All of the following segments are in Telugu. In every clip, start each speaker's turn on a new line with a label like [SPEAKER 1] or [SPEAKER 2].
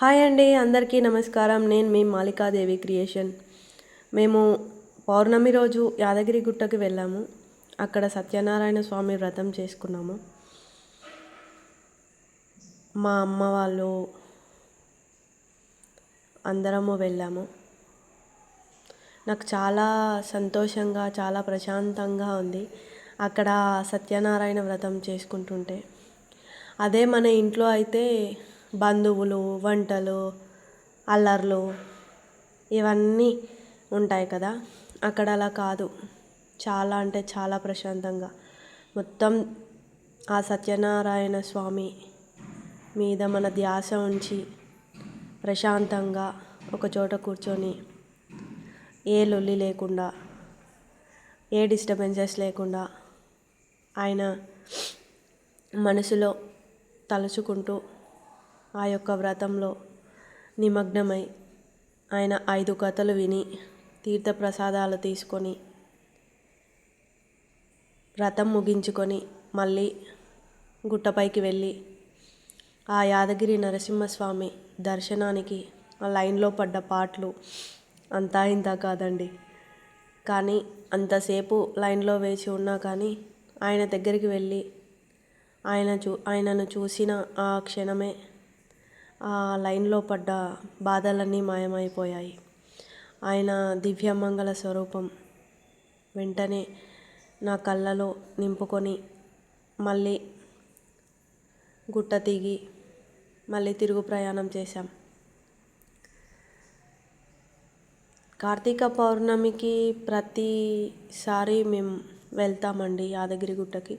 [SPEAKER 1] హాయ్ అండి అందరికీ నమస్కారం. నేను మీ మాలికాదేవి క్రియేషన్. మేము పౌర్ణమి రోజు యాదగిరి గుట్టకి వెళ్ళాము. అక్కడ సత్యనారాయణ స్వామి వ్రతం చేసుకున్నాము. మా అమ్మ వాళ్ళు అందరము వెళ్ళాము. నాకు చాలా సంతోషంగా చాలా ప్రశాంతంగా ఉంది అక్కడ సత్యనారాయణ వ్రతం చేసుకుంటుంటే. అదే మన ఇంట్లో అయితే బంధువులు వంటలు అల్లర్లు ఇవన్నీ ఉంటాయి కదా. అక్కడ అలా కాదు. చాలా అంటే చాలా ప్రశాంతంగా. మొత్తం ఆ సత్యనారాయణ స్వామి మీద మన ధ్యాస ఉంచి ప్రశాంతంగా ఒక చోట కూర్చొని ఏ లొల్లి లేకుండా ఏ డిస్టర్బెన్సెస్ లేకుండా ఆయన మనసులో తలుచుకుంటూ ఆ యొక్క వ్రతంలో నిమగ్నమై ఆయన ఐదు కథలు విని తీర్థప్రసాదాలు తీసుకొని వ్రతం ముగించుకొని మళ్ళీ గుట్టపైకి వెళ్ళి ఆ యాదగిరి నరసింహస్వామి దర్శనానికి ఆ లైన్లో పడ్డ పాటలు అంతా ఇంత కాదండి. కానీ అంతసేపు లైన్లో వేచి ఉన్నా కానీ ఆయన దగ్గరికి వెళ్ళి ఆయన చూ ఆయనను చూసిన ఆ క్షణమే లైన్లో పడ్డ బాధలన్నీ మాయమైపోయాయి. ఆయన దివ్యమంగళ స్వరూపం వెంటనే నా కళ్ళలో నింపుకొని మళ్ళీ గుట్ట దిగి మళ్ళీ తిరుగు ప్రయాణం చేశాం. కార్తీక పౌర్ణమికి ప్రతిసారి మేము వెళ్తామండి యాదగిరి గుట్టకి.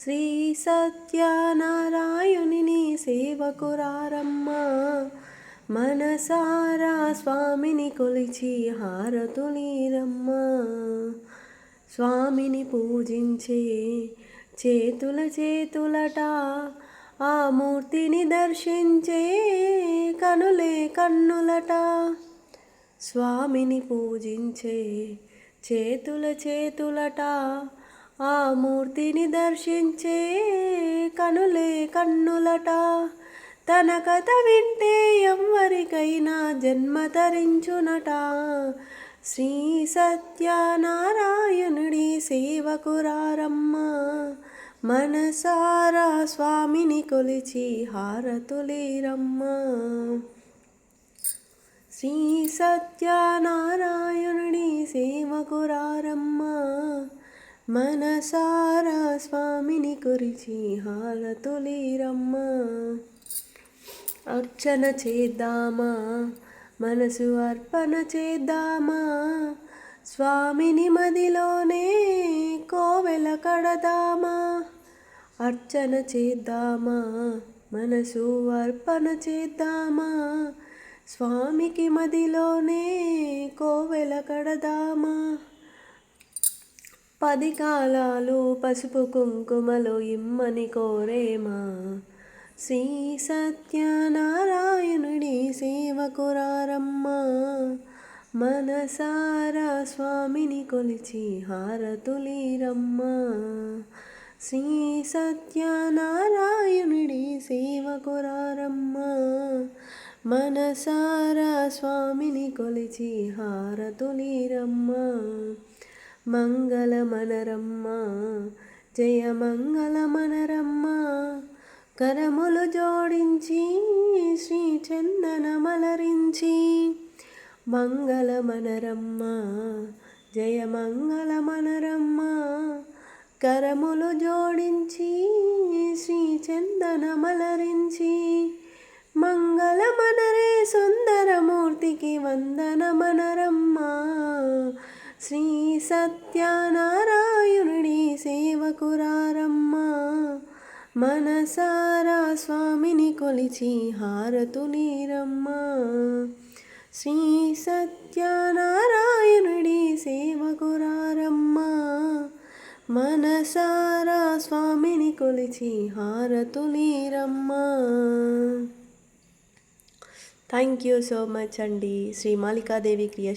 [SPEAKER 1] శ్రీ సత్యనారాయణుని సేవకురారమ్మ. మనసారా స్వామిని కొలిచి హారతులీరమ్మ. స్వామిని పూజించే చేతుల చేతులట ఆ మూర్తిని దర్శించే కనులే కన్నులట. స్వామిని పూజించే చేతుల చేతులట ఆ మూర్తిని దర్శించే కనులే కన్నులట. తన కథ వింటే ఎవ్వరికైనా జన్మ ధరించునట. శ్రీ సత్యనారాయణుడి సేవకురారమ్మ. మనసారా స్వామిని కొలిచి హారతులీరమ్మ. శ్రీ సత్యనారాయణుడి సేవకురారమ్మ. మనసారా స్వామిని కురిచి హారతులీరమ్మ అర్చన చేద్దామా? మనసు అర్పణ చేద్దామా? స్వామిని మదిలోనే కోవెల కడదామా? అర్చన చేద్దామా? మనసు అర్పణ చేద్దామా? స్వామికి మదిలోనే కోవెల కడదామా? పది కాలాలు పసుపు కుంకుమలు ఇమ్మని కోరేమా? శ్రీ సత్యనారాయణుడి సేవకురారమ్మ మనసారా స్వామిని కొలిచి హారతులీరమ్మా. శ్రీ సత్యనారాయణుడి సేవకురారమ్మ మనసారా స్వామిని కొలిచి హారతులీరమ్మా. మంగళమనరమ్మ జయ మంగళమనరమ్మ. కరములు జోడించి శ్రీ చందన మలరించి మంగళ మంగళమనరమ్మ జయ మంగళమనరమ్మ. కరములు జోడించి శ్రీ చందన చందనమలరించి. మంగళమనరే సుందరమూర్తికి వందనమనరమ్మ. శ్రీ సత్యనారాయణుడి సేవకురారమ్మ. మనసారా స్వామిని కొలిచి హారతులీరమ్మ శ్రీ సత్యనారాయణుడి సేవకురారమ్మ. మనసారా స్వామిని కొలిచి హారతులీరమ్మ థ్యాంక్ యూ సో మచ్ అండి. శ్రీ మాలికాదేవి క్రియ